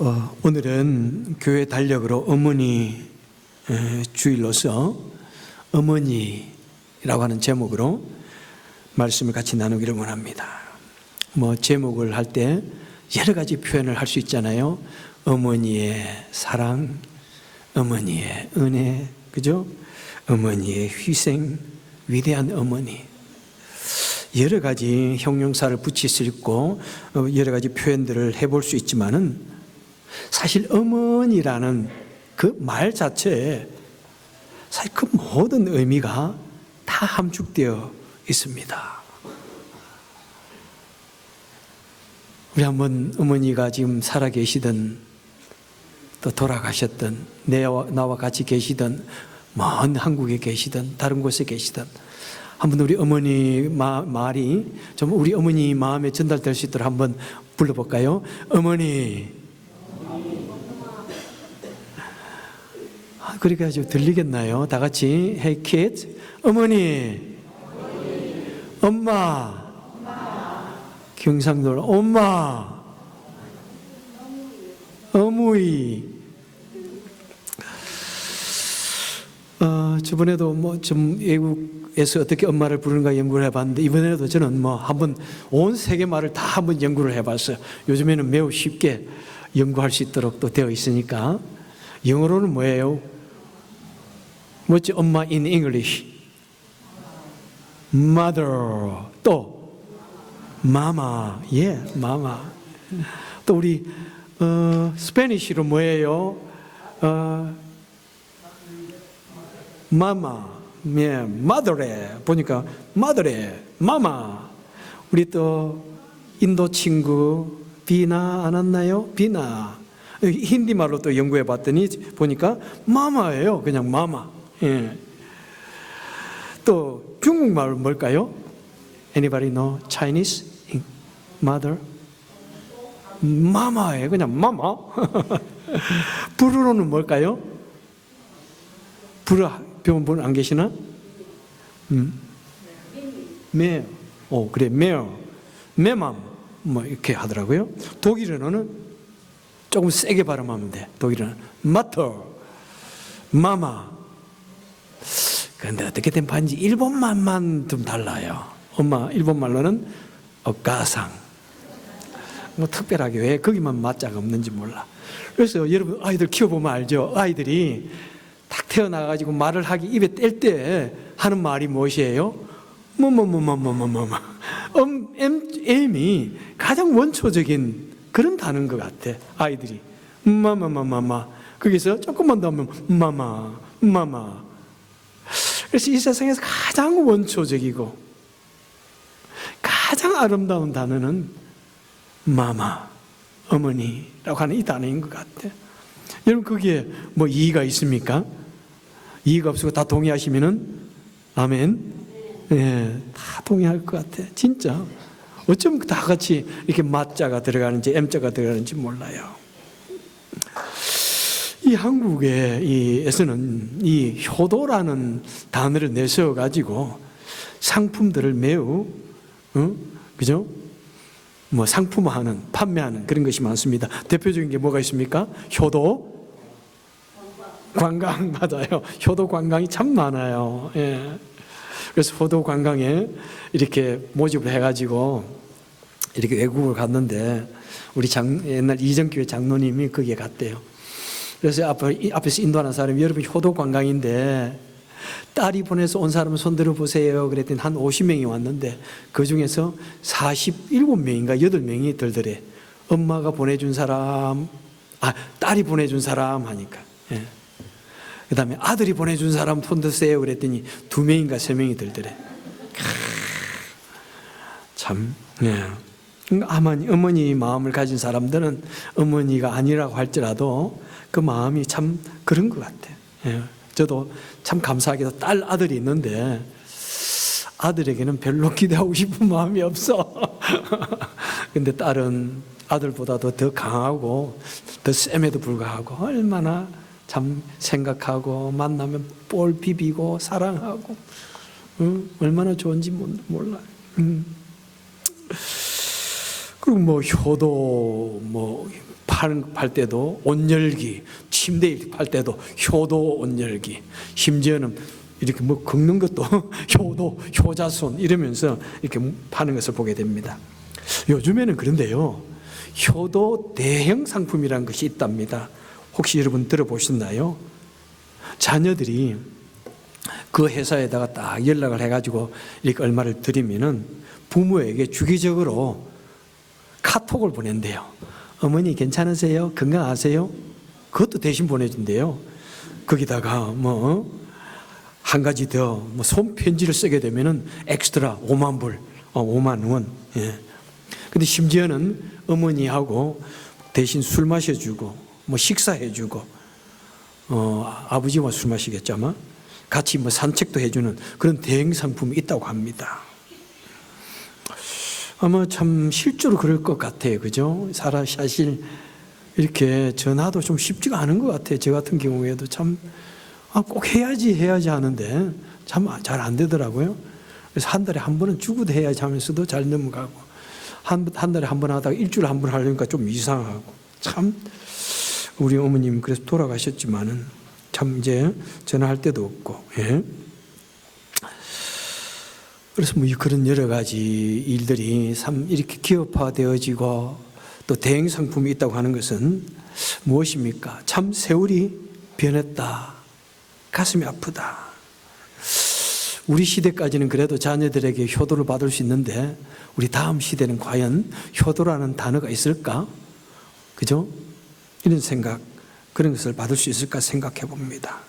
어, 오늘은 교회 달력으로 어머니 에, 주일로서 어머니라고 하는 제목으로 말씀을 같이 나누기를 원합니다. 뭐 제목을 할 때 여러 가지 표현을 할 수 있잖아요. 어머니의 사랑, 어머니의 은혜, 그죠? 어머니의 희생, 위대한 어머니. 여러 가지 형용사를 붙일 수 있고 어, 여러 가지 표현들을 해볼 수 있지만은 사실 어머니라는 그 말 자체에 사실 그 모든 의미가 다 함축되어 있습니다. 우리 한번 어머니가 지금 살아 계시던 또 돌아가셨던 내와 나와 같이 계시던 먼 한국에 계시던 다른 곳에 계시던 한번 우리 어머니 마, 말이 좀 우리 어머니 마음에 전달될 수 있도록 한번 불러볼까요? 어머니. 그렇게 아주 들리겠나요? 다 같이 Hey kids, 어머니, 엄마, 경상도 엄마, 어머니. 어, 저번에도 뭐 좀 외국에서 어떻게 엄마를 부르는가 연구를 해봤는데 이번에도 저는 뭐 한번 온 세계 말을 다 한번 연구를 해봤어요. 요즘에는 매우 쉽게 연구할 수 있도록 또 되어 있으니까 영어로는 뭐예요? 뭐지? 엄마 in English, mother 또 mama, 예, mama. 또 우리 어, 스페니쉬로 뭐예요? 어, 마마, 예, 마더레 보니까 마더레, 마마. 우리 또 인도 친구 비나 안 왔나요? 비나. 힌디 말로 또 연구해 봤더니 보니까 마마예요. 그냥 마마. 예. 또 중국말 뭘까요? Anybody know Chinese? Mother? 마마예요. 그냥 마마. 불어로는 뭘까요? 불어 배운 분 안 계시나? 음. 메. 오, 그래. 메어. 메맘. 뭐 이렇게 하더라고요. 독일어는 조금 세게 발음하면 돼. 독일어는 마터. 마마. 그런데 어떻게 된 반지 일본말만 좀 달라요. 엄마 일본 말로는 어가상. 뭐 특별하게 왜 거기만 맞자가 없는지 몰라. 그래서 여러분 아이들 키워보면 알죠. 아이들이 딱 태어나가지고 말을 하기 입에 뗄 때 하는 말이 무엇이에요? 뭐뭐뭐뭐뭐뭐뭐 음, M이 가장 원초적인 그런 단어인 것 같아 아이들이 마마마마마 거기서 조금만 더 하면 마마 마마 그래서 이 세상에서 가장 원초적이고 가장 아름다운 단어는 마마 어머니라고 하는 이 단어인 것 같아 여러분 거기에 뭐 이의가 있습니까? 이의가 없고 다 동의하시면은 아멘. 예, 다 동의할 것 같아. 진짜. 어쩜 다 같이 이렇게 맞자가 들어가는지 M자가 들어가는지 몰라요. 이 한국에 이에서는 이 효도라는 단어를 내세워 가지고 상품들을 매우 어? 그죠? 뭐 상품화하는 판매하는 그런 것이 많습니다. 대표적인 게 뭐가 있습니까? 효도 관광 맞아요. 효도 관광이 참 많아요. 예. 그래서 효도 관광에 이렇게 모집을 해가지고 이렇게 외국을 갔는데 우리 장, 옛날 이정교회 장로님이 거기에 갔대요. 그래서 앞에, 앞에서 인도하는 사람이 여러분 효도 관광인데 딸이 보내서 온 사람은 손 들어 보세요. 그랬더니 한 50명이 왔는데 그 중에서 47명인가 8명이 들더래. 엄마가 보내준 사람, 아, 딸이 보내준 사람 하니까. 예. 그 다음에 아들이 보내준 사람 손 드세요. 그랬더니 두 명인가 세 명이 들더래. 참, 예. 어머니, 어머니 마음을 가진 사람들은 어머니가 아니라고 할지라도 그 마음이 참 그런 것 같아. 예. 저도 참 감사하게도 딸 아들이 있는데 아들에게는 별로 기대하고 싶은 마음이 없어. 근데 딸은 아들보다도 더 강하고 더 쌤에도 불구하고 얼마나 참 생각하고 만나면 볼 비비고 사랑하고 응? 얼마나 좋은지 몰라. 응. 그리고 뭐 효도 뭐 팔, 팔 때도 온열기, 침대 팔 때도 효도 온열기, 심지어는 이렇게 뭐 긁는 것도 효도, 효자손 이러면서 이렇게 파는 것을 보게 됩니다. 요즘에는 그런데요, 효도 대형 상품이라는 것이 있답니다. 혹시 여러분 들어보셨나요? 자녀들이 그 회사에다가 딱 연락을 해가지고 이렇게 얼마를 드리면은 부모에게 주기적으로 카톡을 보낸대요. 어머니 괜찮으세요? 건강하세요? 그것도 대신 보내준대요. 거기다가 뭐 한 가지 더 뭐 손편지를 쓰게 되면은 엑스트라 5만 불, 어, 5만 원. 예. 근데 심지어는 어머니하고 대신 술 마셔주고 뭐 식사해주고 어, 아버지와 술 마시겠죠 아마 같이 뭐 산책도 해주는 그런 대행 상품이 있다고 합니다. 아마 참 실제로 그럴 것 같아요. 그죠? 살아 사실 이렇게 전화도 좀 쉽지가 않은 것 같아요. 저 같은 경우에도 참, 아, 꼭 해야지, 해야지 하는데 참 잘 안 되더라고요. 그래서 한 달에 한 번은 죽어도 해야지 하면서도 잘 넘어가고, 한, 한 달에 한 번 하다가 일주일에 한 번 하려니까 좀 이상하고, 참, 우리 어머님 그래서 돌아가셨지만은 참 이제 전화할 때도 없고, 예. 그래서 뭐 그런 여러 가지 일들이 참 이렇게 기업화되어지고 또 대행 상품이 있다고 하는 것은 무엇입니까? 참 세월이 변했다. 가슴이 아프다. 우리 시대까지는 그래도 자녀들에게 효도를 받을 수 있는데 우리 다음 시대는 과연 효도라는 단어가 있을까? 그죠? 이런 생각, 그런 것을 받을 수 있을까 생각해 봅니다.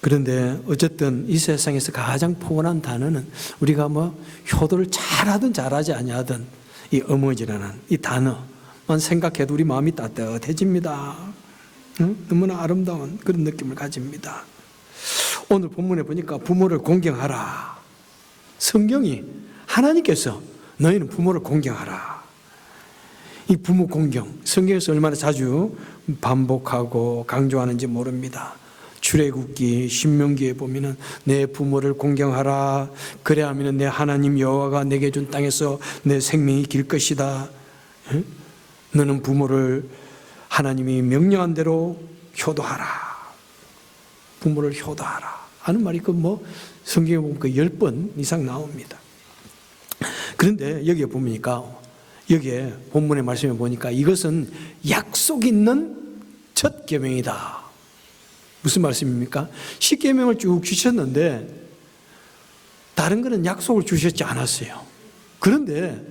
그런데 어쨌든 이 세상에서 가장 포근한 단어는 우리가 뭐 효도를 잘하든 잘하지 아니하든 이 어머니라는 이 단어만 생각해도 우리 마음이 따뜻해집니다. 응? 너무나 아름다운 그런 느낌을 가집니다. 오늘 본문에 보니까 부모를 공경하라. 성경이 하나님께서 너희는 부모를 공경하라. 이 부모 공경, 성경에서 얼마나 자주 반복하고 강조하는지 모릅니다. 출애굽기 신명기에 보면은 내 부모를 공경하라 그래야 하면 내 하나님 여호와가 내게 준 땅에서 내 생명이 길 것이다. 예? 너는 부모를 하나님이 명령한 대로 효도하라. 부모를 효도하라. 하는 말이 그 뭐 성경에 보면 그열번 이상 나옵니다. 그런데 여기에 보니까 여기에 본문의 말씀에 보니까 이것은 약속 있는 첫 계명이다. 무슨 말씀입니까? 십계명을 쭉 주셨는데 다른 거는 약속을 주셨지 않았어요. 그런데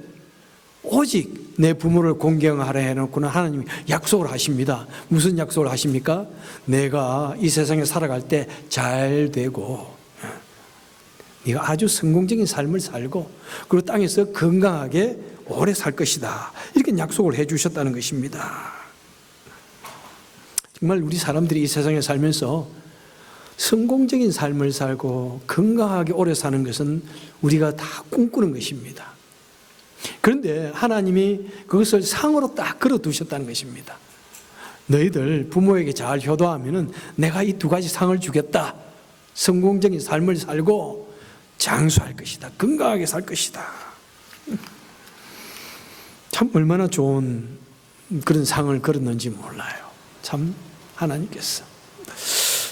오직 내 부모를 공경하라 해놓고는 하나님이 약속을 하십니다. 무슨 약속을 하십니까? 내가 이 세상에 살아갈 때 잘 되고 네가 아주 성공적인 삶을 살고 그리고 땅에서 건강하게 오래 살 것이다. 이렇게 약속을 해 주셨다는 것입니다. 정말 우리 사람들이 이 세상에 살면서 성공적인 삶을 살고 건강하게 오래 사는 것은 우리가 다 꿈꾸는 것입니다. 그런데 하나님이 그것을 상으로 딱 걸어 두셨다는 것입니다. 너희들 부모에게 잘 효도하면은 내가 이 두 가지 상을 주겠다. 성공적인 삶을 살고 장수할 것이다. 건강하게 살 것이다. 참 얼마나 좋은 그런 상을 걸었는지 몰라요. 참 하나님께서.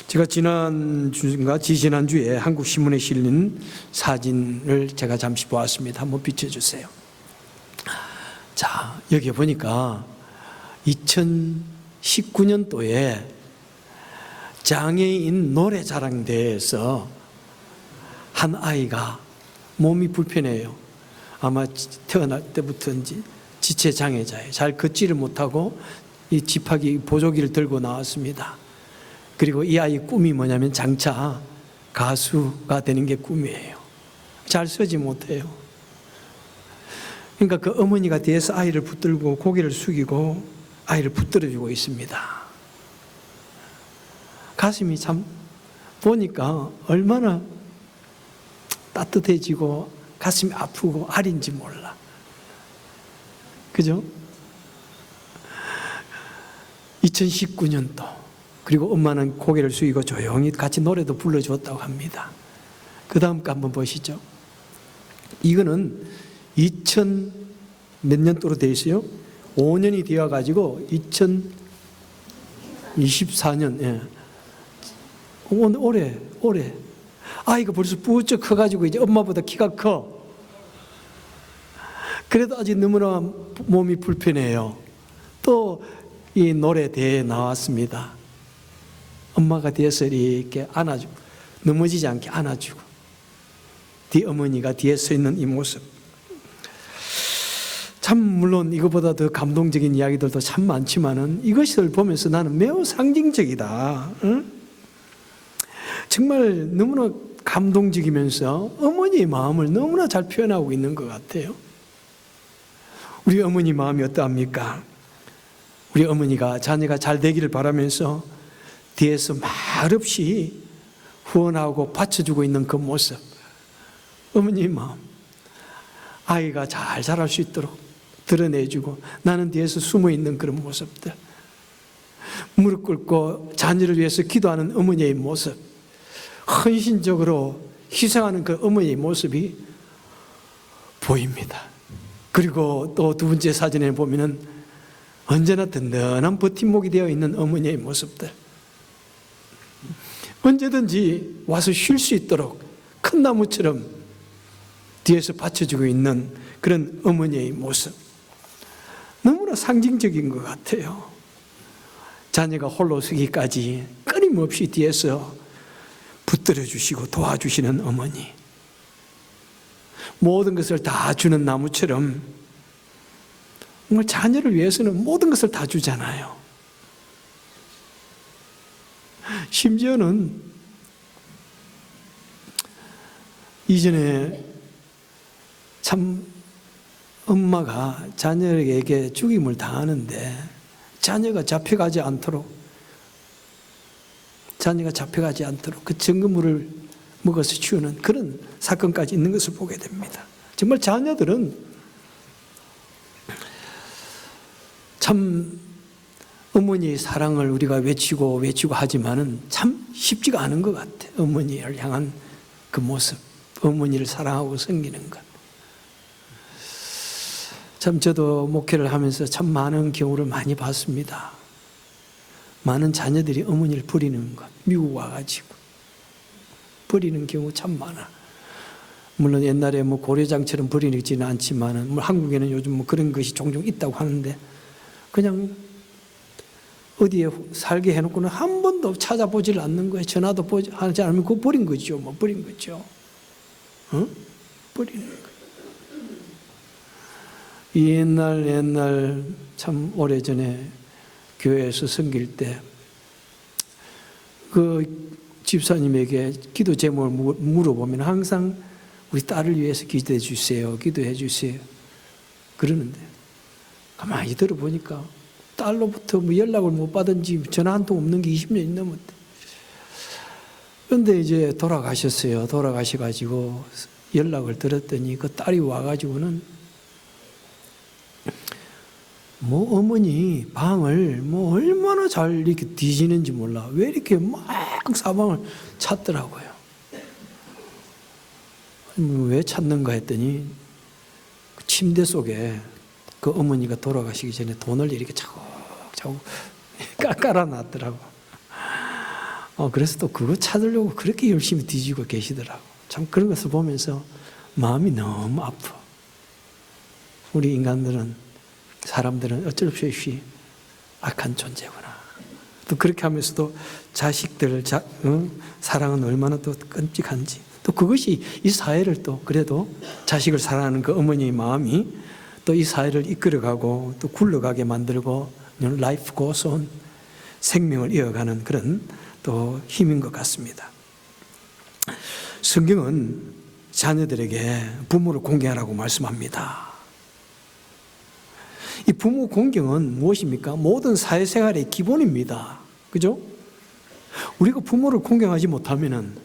제가 지난 주인가 지지난 주에 한국 신문에 실린 사진을 제가 잠시 보았습니다. 한번 비춰주세요. 자 여기 보니까 2019년도에 장애인 노래 자랑대회에서 한 아이가 몸이 불편해요. 아마 태어날 때부터인지 지체 장애자예요. 잘 걷지를 못하고 이 지팡이 보조기를 들고 나왔습니다. 그리고 이 아이 꿈이 뭐냐면 장차 가수가 되는 게 꿈이에요. 잘 쓰지 못해요. 그러니까 그 어머니가 뒤에서 아이를 붙들고 고개를 숙이고 아이를 붙들어주고 있습니다. 가슴이 참 보니까 얼마나 따뜻해지고 가슴이 아프고 아린지 몰라. 그죠? 2019년도 그리고 엄마는 고개를 숙이고 조용히 같이 노래도 불러주었다고 합니다. 그 다음 거 한번 보시죠. 이거는 2000 몇 년도로 되어 있어요? 5년이 되어 가지고 2024년 예. 오늘 올해 올해 아이가 벌써 부쩍 커 가지고 이제 엄마보다 키가 커. 그래도 아직 너무나 몸이 불편해요. 또 이 노래 대회에 나왔습니다. 엄마가 뒤에서 이렇게 안아주고 넘어지지 않게 안아주고 뒤 어머니가 뒤에 서 있는 이 모습. 참 물론 이거보다 더 감동적인 이야기들도 참 많지만은 이것을 보면서 나는 매우 상징적이다. 응? 정말 너무나 감동적이면서 어머니의 마음을 너무나 잘 표현하고 있는 것 같아요. 우리 어머니 마음이 어떠합니까? 우리 어머니가 자녀가 잘 되기를 바라면서 뒤에서 말없이 후원하고 받쳐주고 있는 그 모습. 어머니의 마음. 아이가 잘 자랄 수 있도록 드러내주고 나는 뒤에서 숨어 있는 그런 모습들. 무릎 꿇고 자녀를 위해서 기도하는 어머니의 모습. 헌신적으로 희생하는 그 어머니의 모습이 보입니다. 그리고 또 두 번째 사진에 보면은 언제나 든든한 버팀목이 되어 있는 어머니의 모습들. 언제든지 와서 쉴 수 있도록 큰 나무처럼 뒤에서 받쳐주고 있는 그런 어머니의 모습. 너무나 상징적인 것 같아요. 자녀가 홀로 서기까지 끊임없이 뒤에서 붙들어 주시고 도와주시는 어머니. 모든 것을 다 주는 나무처럼 정말 자녀를 위해서는 모든 것을 다 주잖아요. 심지어는 이전에 참 엄마가 자녀에게 죽임을 당하는데 자녀가 잡혀가지 않도록 자녀가 잡혀가지 않도록 그 증거물을 먹어서 치우는 그런 사건까지 있는 것을 보게 됩니다. 정말 자녀들은 참 어머니의 사랑을 우리가 외치고 외치고 하지만은 참 쉽지가 않은 것 같아. 어머니를 향한 그 모습, 어머니를 사랑하고 섬기는 것. 참 저도 목회를 하면서 참 많은 경우를 많이 봤습니다. 많은 자녀들이 어머니를 버리는 것, 미국 와가지고 버리는 경우 참 많아. 물론 옛날에 뭐 고려장처럼 버리지는 않지만은 뭐 한국에는 요즘 뭐 그런 것이 종종 있다고 하는데 그냥 어디에 살게 해놓고는 한 번도 찾아보질 않는 거예요. 전화도 보지 하지 않으면 그거 버린 거죠. 뭐 버린 거죠. 어? 버리는 거. 옛날 옛날 참 오래 전에 교회에서 섬길 때 그 집사님에게 기도 제목을 물어보면 항상 우리 딸을 위해서 기도해 주세요. 기도해 주세요. 그러는데 가만히 들어보니까 딸로부터 뭐 연락을 못 받은 지 전화 한 통 없는 게 20년이 넘었대. 그런데 이제 돌아가셨어요. 돌아가셔가지고 연락을 들었더니 그 딸이 와가지고는 뭐 어머니 방을 뭐 얼마나 잘 이렇게 뒤지는지 몰라. 왜 이렇게 막 사방을 찾더라고요. 뭐왜 찾는가 했더니 그 침대 속에 그 어머니가 돌아가시기 전에 돈을 이렇게 차곡차곡 깔아놨더라고. 어, 그래서 또 그거 찾으려고 그렇게 열심히 뒤지고 계시더라고. 참 그런 것을 보면서 마음이 너무 아파. 우리 인간들은 사람들은 어쩔 수 없이 악한 존재구나. 또 그렇게 하면서도 자식들 자, 어? 사랑은 얼마나 또 끔찍한지. 또 그것이 이 사회를 또 그래도 자식을 사랑하는 그 어머니의 마음이 또 이 사회를 이끌어가고 또 굴러가게 만들고 라이프 고손 생명을 이어가는 그런 또 힘인 것 같습니다. 성경은 자녀들에게 부모를 공개하라고 말씀합니다. 이 부모 공경은 무엇입니까? 모든 사회생활의 기본입니다. 그죠? 우리가 부모를 공경하지 못하면은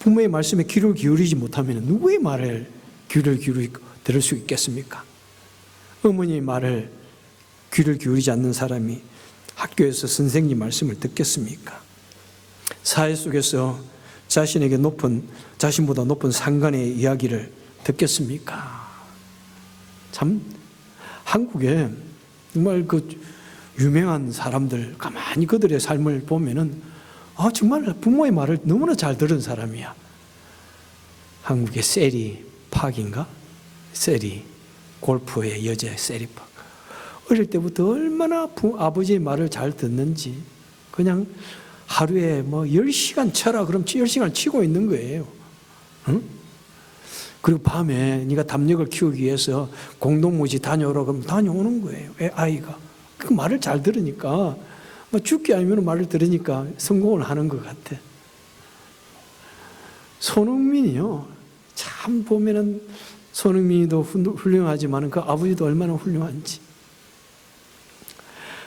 부모의 말씀에 귀를 기울이지 못하면 누구의 말을 귀를 기울이고 들을 수 있겠습니까? 어머니의 말을 귀를 기울이지 않는 사람이 학교에서 선생님 말씀을 듣겠습니까? 사회 속에서 자신에게 높은, 자신보다 높은 상관의 이야기를 듣겠습니까? 참, 한국에 정말 그 유명한 사람들 가만히 그들의 삶을 보면은 아 정말 부모의 말을 너무나 잘 들은 사람이야. 한국의 세리 팍인가? 세리 골프의 여자 세리 팍. 어릴 때부터 얼마나 부, 아버지의 말을 잘 듣는지 그냥 하루에 뭐 10시간 쳐라 그럼 10시간 치고 있는 거예요. 응? 그리고 밤에 네가 담력을 키우기 위해서 공동모지 다녀오라 그러면 다녀오는 거예요. 애 아이가. 그 말을 잘 들으니까 뭐 죽기 아니면 말을 들으니까 성공을 하는 것 같아. 손흥민이요. 참 보면은 손흥민이도 훌- 훌륭하지만 그 아버지도 얼마나 훌륭한지.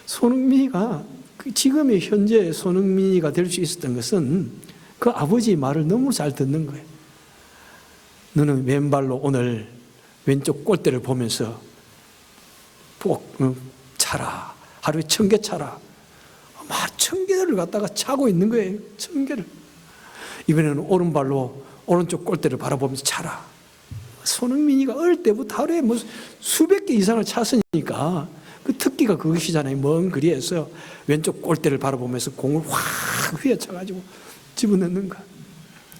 손흥민이가 그 지금의 현재 손흥민이가 될 수 있었던 것은 그 아버지의 말을 너무 잘 듣는 거예요. 너는 왼발로 오늘 왼쪽 골대를 보면서 꼭 어, 차라. 하루에 천 개 차라. 막 천 개를 갖다가 차고 있는 거예요. 천 개를. 이번에는 오른발로 오른쪽 골대를 바라보면서 차라. 손흥민이가 어릴 때부터 하루에 뭐 수백 개 이상을 찼으니까 그 특기가 그것이잖아요. 먼 거리에서 왼쪽 골대를 바라보면서 공을 확 휘어쳐가지고 집어넣는 거.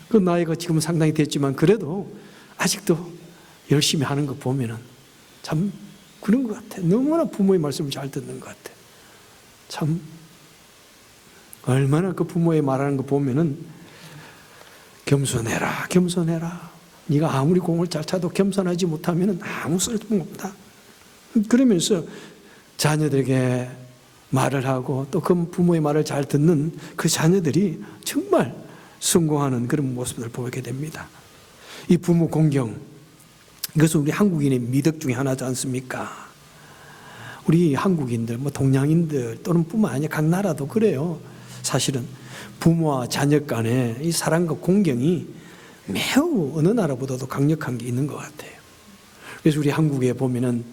그 나이가 지금 상당히 됐지만 그래도 아직도 열심히 하는 거 보면은 참 그런 것 같아. 너무나 부모의 말씀을 잘 듣는 것 같아. 참 얼마나 그 부모의 말하는 거 보면은 겸손해라, 겸손해라. 네가 아무리 공을 잘 차도 겸손하지 못하면은 아무 쓸모없다. 그러면서 자녀들에게 말을 하고 또 그 부모의 말을 잘 듣는 그 자녀들이 정말 성공하는 그런 모습을 보게 됩니다. 이 부모 공경, 이것은 우리 한국인의 미덕 중에 하나지 않습니까? 우리 한국인들, 뭐 동양인들 또는 뿐만 아니라 각 나라도 그래요. 사실은 부모와 자녀 간의 이 사랑과 공경이 매우 어느 나라보다도 강력한 게 있는 것 같아요. 그래서 우리 한국에 보면은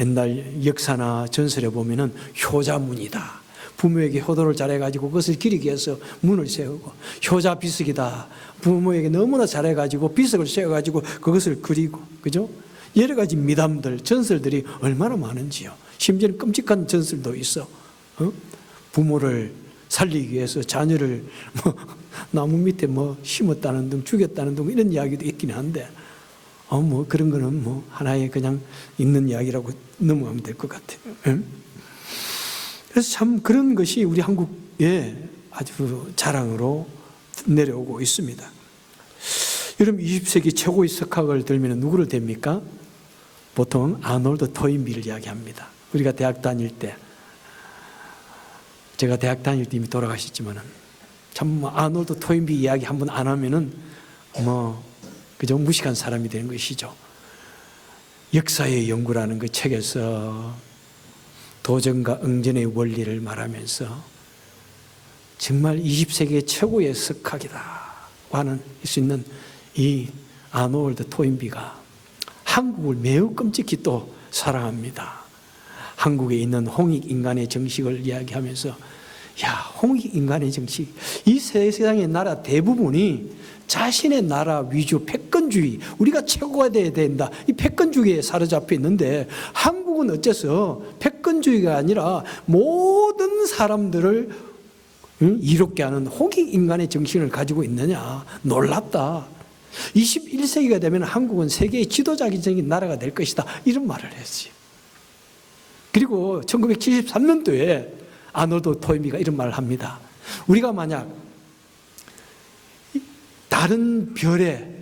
옛날 역사나 전설에 보면은 효자문이다. 부모에게 효도를 잘해가지고 그것을 기리기 위해서 문을 세우고 효자 비석이다. 부모에게 너무나 잘해가지고 비석을 세워가지고 그것을 그리고 그죠? 여러 가지 미담들, 전설들이 얼마나 많은지요. 심지어는 끔찍한 전설도 있어. 어? 부모를 살리기 위해서 자녀를 뭐 나무 밑에 뭐 심었다는 등 죽였다는 등 이런 이야기도 있긴 한데 어, 뭐 그런 거는 뭐 하나의 그냥 있는 이야기라고 넘어가면 될 것 같아요. 응? 그래서 참 그런 것이 우리 한국의 아주 자랑으로 내려오고 있습니다. 여러분 20세기 최고의 석학을 들면 누구를 댑니까? 보통 아놀드 토인비를 이야기합니다. 우리가 대학 다닐 때 제가 대학 다닐 때 이미 돌아가셨지만은 참뭐 아놀드 토인비 이야기 한 번 안 하면은 뭐 그저 무식한 사람이 되는 것이죠. 역사의 연구라는 그 책에서 도전과 응전의 원리를 말하면서 정말 20세기의 최고의 석학이다 하는 수 있는 이 아놀드 토인비가 한국을 매우 끔찍히 또 사랑합니다. 한국에 있는 홍익 인간의 정식을 이야기하면서 야 홍익 인간의 정식 이 세상의 나라 대부분이 자신의 나라 위주 패권주의 우리가 최고가 돼야 된다. 이 패권주의에 사로잡혀 있는데 한국은 어째서 패권주의가 아니라 모든 사람들을 응? 이롭게 하는 홍익 인간의 정신을 가지고 있느냐. 놀랍다. 21세기가 되면 한국은 세계의 지도자적인 나라가 될 것이다. 이런 말을 했지 그리고 1973년도에 아놀드 토이미가 이런 말을 합니다. 우리가 만약 다른 별에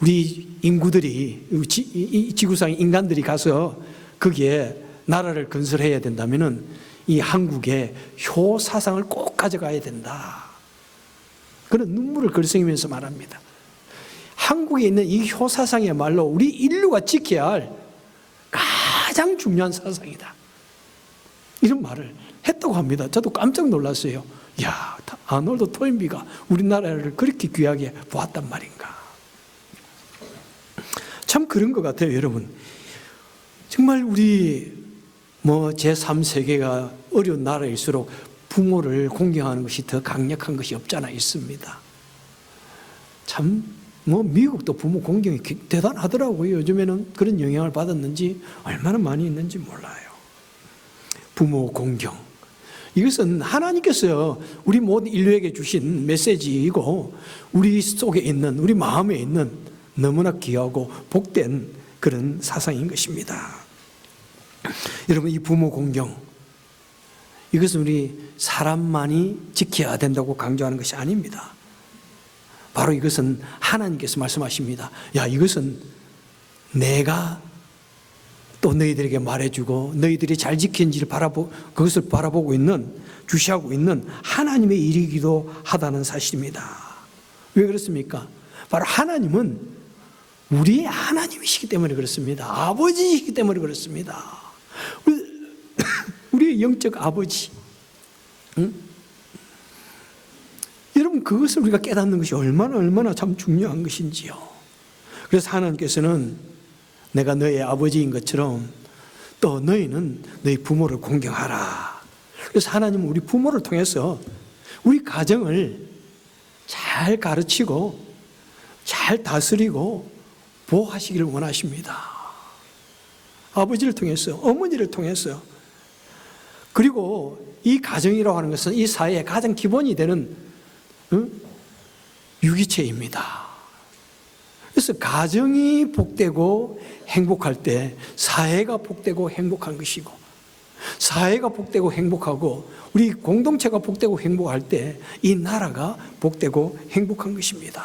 우리 인구들이 이 지구상 인간들이 가서 거기에 나라를 건설해야 된다면은 이 한국의 효 사상을 꼭 가져가야 된다. 그런 눈물을 글썽이면서 말합니다. 한국에 있는 이 효 사상이야말로 우리 인류가 지켜야 할 가장 중요한 사상이다. 이런 말을 했다고 합니다. 저도 깜짝 놀랐어요. 야, 아놀드 토인비가 우리나라를 그렇게 귀하게 보았단 말인가. 참 그런 것 같아요, 여러분. 정말 우리 뭐 제3세계가 어려운 나라일수록 부모를 공경하는 것이 더 강력한 것이 없잖아 있습니다. 참 뭐 미국도 부모 공경이 대단하더라고요. 요즘에는 그런 영향을 받았는지 얼마나 많이 있는지 몰라요. 부모 공경. 이것은 하나님께서 우리 모든 인류에게 주신 메시지이고 우리 속에 있는 우리 마음에 있는 너무나 귀하고 복된 그런 사상인 것입니다. 여러분 이 부모 공경 이것은 우리 사람만이 지켜야 된다고 강조하는 것이 아닙니다. 바로 이것은 하나님께서 말씀하십니다. 야 이것은 내가 또 너희들에게 말해주고 너희들이 잘 지킨지를 바라보 그것을 바라보고 있는 주시하고 있는 하나님의 일이기도 하다는 사실입니다. 왜 그렇습니까? 바로 하나님은 우리의 하나님이시기 때문에 그렇습니다. 아버지이기 때문에 그렇습니다. 우리, 우리의 영적 아버지. 응? 여러분 그것을 우리가 깨닫는 것이 얼마나 얼마나 참 중요한 것인지요. 그래서 하나님께서는 내가 너의 아버지인 것처럼 또 너희는 너희 부모를 공경하라. 그래서 하나님은 우리 부모를 통해서 우리 가정을 잘 가르치고 잘 다스리고 보호하시기를 원하십니다. 아버지를 통해서, 어머니를 통해서. 그리고 이 가정이라고 하는 것은 이 사회의 가장 기본이 되는 응? 유기체입니다. 그래서 가정이 복되고 행복할 때 사회가 복되고 행복한 것이고 사회가 복되고 행복하고 우리 공동체가 복되고 행복할 때 이 나라가 복되고 행복한 것입니다.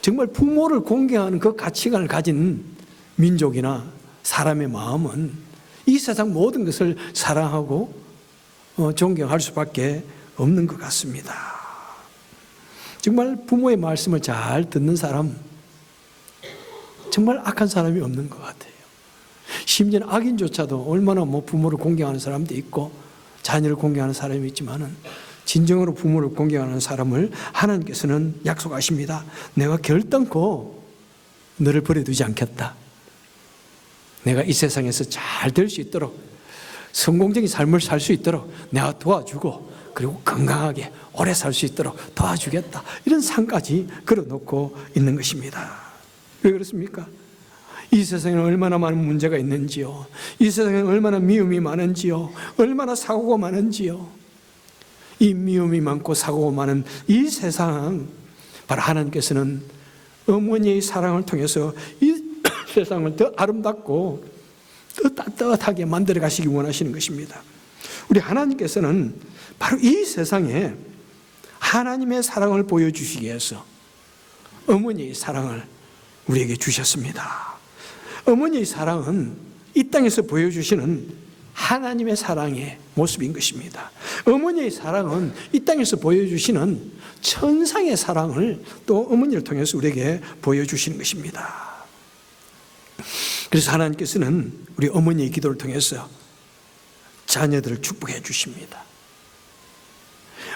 정말 부모를 공경하는 그 가치관을 가진 민족이나 사람의 마음은 이 세상 모든 것을 사랑하고 어, 존경할 수밖에 없는 것 같습니다. 정말 부모의 말씀을 잘 듣는 사람, 정말 악한 사람이 없는 것 같아요. 심지어 악인조차도 얼마나 뭐 부모를 공경하는 사람도 있고 자녀를 공경하는 사람이 있지만은 진정으로 부모를 공경하는 사람을 하나님께서는 약속하십니다. 내가 결단코 너를 버려두지 않겠다. 내가 이 세상에서 잘 될 수 있도록 성공적인 삶을 살 수 있도록 내가 도와주고 그리고 건강하게 오래 살 수 있도록 도와주겠다. 이런 상까지 걸어놓고 있는 것입니다. 왜 그렇습니까? 이 세상에 얼마나 많은 문제가 있는지요. 이 세상에 얼마나 미움이 많은지요. 얼마나 사고가 많은지요. 이 미움이 많고 사고가 많은 이 세상, 바로 하나님께서는 어머니의 사랑을 통해서 이 세상을 더 아름답고 더 따뜻하게 만들어 가시기 원하시는 것입니다. 우리 하나님께서는 바로 이 세상에 하나님의 사랑을 보여주시기 위해서 어머니의 사랑을 우리에게 주셨습니다. 어머니의 사랑은 이 땅에서 보여주시는 하나님의 사랑의 모습인 것입니다. 어머니의 사랑은 이 땅에서 보여주시는 천상의 사랑을 또 어머니를 통해서 우리에게 보여주시는 것입니다. 그래서 하나님께서는 우리 어머니의 기도를 통해서 자녀들을 축복해 주십니다.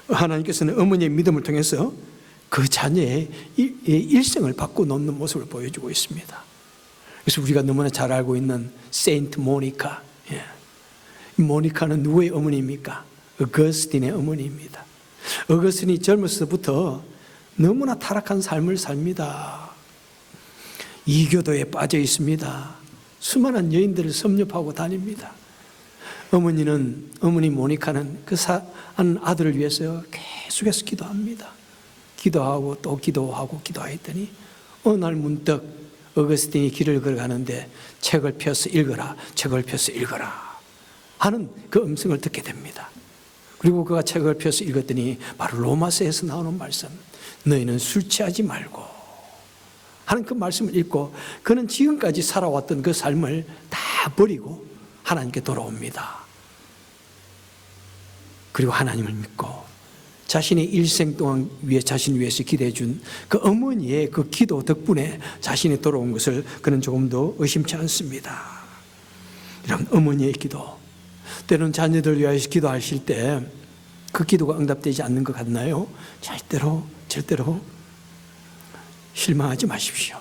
하나님께서는 어머니의 믿음을 통해서 그 자녀의 일생을 바꿔놓는 모습을 보여주고 있습니다. 그래서 우리가 너무나 잘 알고 있는 세인트 모니카. 예. 모니카는 누구의 어머니입니까? 어거스틴의 어머니입니다. 어거스틴이 젊었을부터 너무나 타락한 삶을 삽니다. 이교도에 빠져 있습니다. 수많은 여인들을 섭렵하고 다닙니다. 어머니는 어머니 모니카는 그한 아들을 위해서 계속해서 기도합니다. 기도하고 또 기도하고 기도했더니 어느 날 문득 어거스틴이 길을 걸어가는데 책을 펴서 읽어라, 책을 펴서 읽어라 하는 그 음성을 듣게 됩니다. 그리고 그가 책을 펴서 읽었더니 바로 로마서에서 나오는 말씀, 너희는 술 취하지 말고 하는 그 말씀을 읽고 그는 지금까지 살아왔던 그 삶을 다 버리고 하나님께 돌아옵니다. 그리고 하나님을 믿고 자신의 일생 동안 위해 자신 위해서 기대해 준 그 어머니의 그 기도 덕분에 자신이 돌아온 것을 그는 조금도 의심치 않습니다. 이런 어머니의 기도, 때로는 자녀들 위하여서 기도하실 때 그 기도가 응답되지 않는 것 같나요? 절대로 절대로 실망하지 마십시오.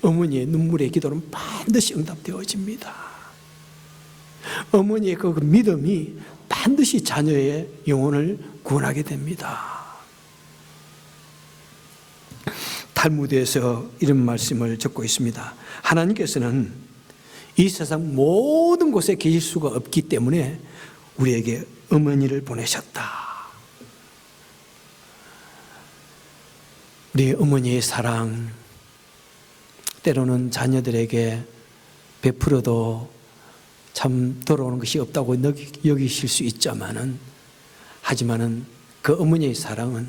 어머니의 눈물의 기도는 반드시 응답되어집니다. 어머니의 그 믿음이 반드시 자녀의 영혼을 구원하게 됩니다. 탈무드에서 이런 말씀을 적고 있습니다. 하나님께서는 이 세상 모든 곳에 계실 수가 없기 때문에 우리에게 어머니를 보내셨다. 우리 어머니의 사랑, 때로는 자녀들에게 베풀어도 참 돌아오는 것이 없다고 여기- 여기실 수 있지만은 하지만은 그 어머니의 사랑은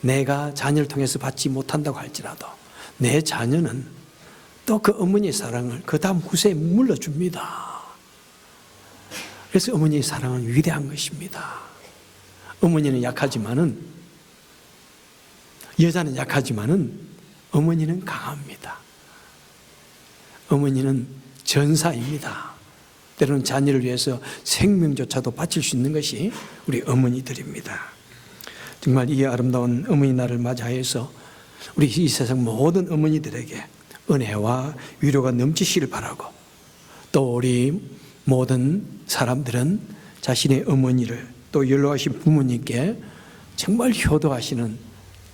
내가 자녀를 통해서 받지 못한다고 할지라도 내 자녀는 또 그 어머니의 사랑을 그 다음 후세에 물러줍니다. 그래서 어머니의 사랑은 위대한 것입니다. 어머니는 약하지만은 여자는 약하지만은 어머니는 강합니다. 어머니는 전사입니다. 때로는 자녀를 위해서 생명조차도 바칠 수 있는 것이 우리 어머니들입니다. 정말 이 아름다운 어머니 날을 맞이하여서 우리 이 세상 모든 어머니들에게 은혜와 위로가 넘치시길 바라고 또 우리 모든 사람들은 자신의 어머니를 또 연로하신 부모님께 정말 효도하시는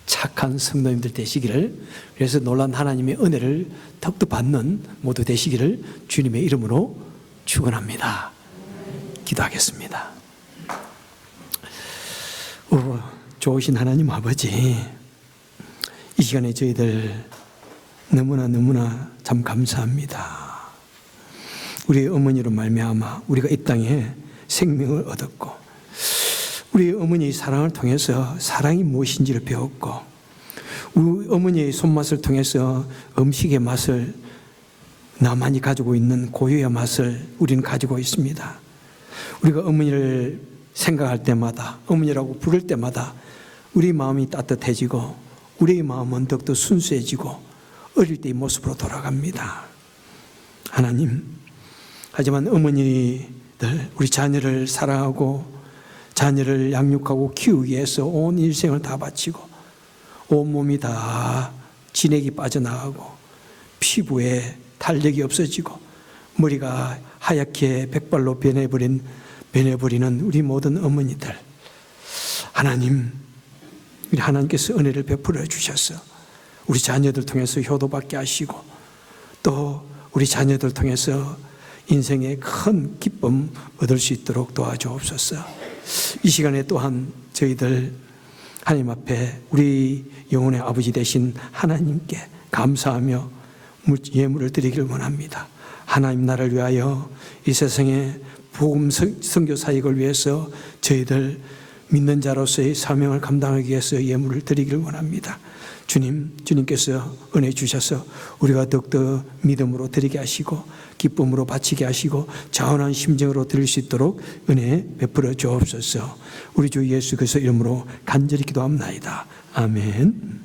착한 성도님들 되시기를 그래서 놀란 하나님의 은혜를 더욱더 받는 모두 되시기를 주님의 이름으로 축원합니다. 기도하겠습니다. 오, 좋으신 하나님 아버지 이 시간에 저희들 너무나 너무나 참 감사합니다. 우리 어머니로 말미암아 우리가 이 땅에 생명을 얻었고 우리 어머니의 사랑을 통해서 사랑이 무엇인지를 배웠고 우리 어머니의 손맛을 통해서 음식의 맛을 나만이 가지고 있는 고유의 맛을 우리는 가지고 있습니다. 우리가 어머니를 생각할 때마다 어머니라고 부를 때마다 우리 마음이 따뜻해지고 우리의 마음은 더욱더 순수해지고 어릴 때의 모습으로 돌아갑니다. 하나님, 하지만 어머니들 우리 자녀를 사랑하고 자녀를 양육하고 키우기 위해서 온 일생을 다 바치고 온몸이 다 진액이 빠져나가고 피부에 탄력이 없어지고 머리가 하얗게 백발로 변해버린 변해버리는 우리 모든 어머니들 하나님 우리 하나님께서 은혜를 베풀어 주셔서 우리 자녀들 통해서 효도받게 하시고 또 우리 자녀들 통해서 인생의 큰 기쁨 얻을 수 있도록 도와주옵소서. 이 시간에 또한 저희들 하나님 앞에 우리 영혼의 아버지 되신 하나님께 감사하며 예물을 드리길 원합니다. 하나님 나를 위하여 이 세상에 복음 선교 사역을 위해서 저희들 믿는 자로서의 사명을 감당하기 위해서 예물을 드리길 원합니다. 주님, 주님께서 은혜 주셔서 우리가 더욱더 믿음으로 드리게 하시고 기쁨으로 바치게 하시고 자원한 심정으로 드릴 수 있도록 은혜 베풀어 주옵소서. 우리 주 예수 그리스도 이름으로 간절히 기도합나이다. 아멘.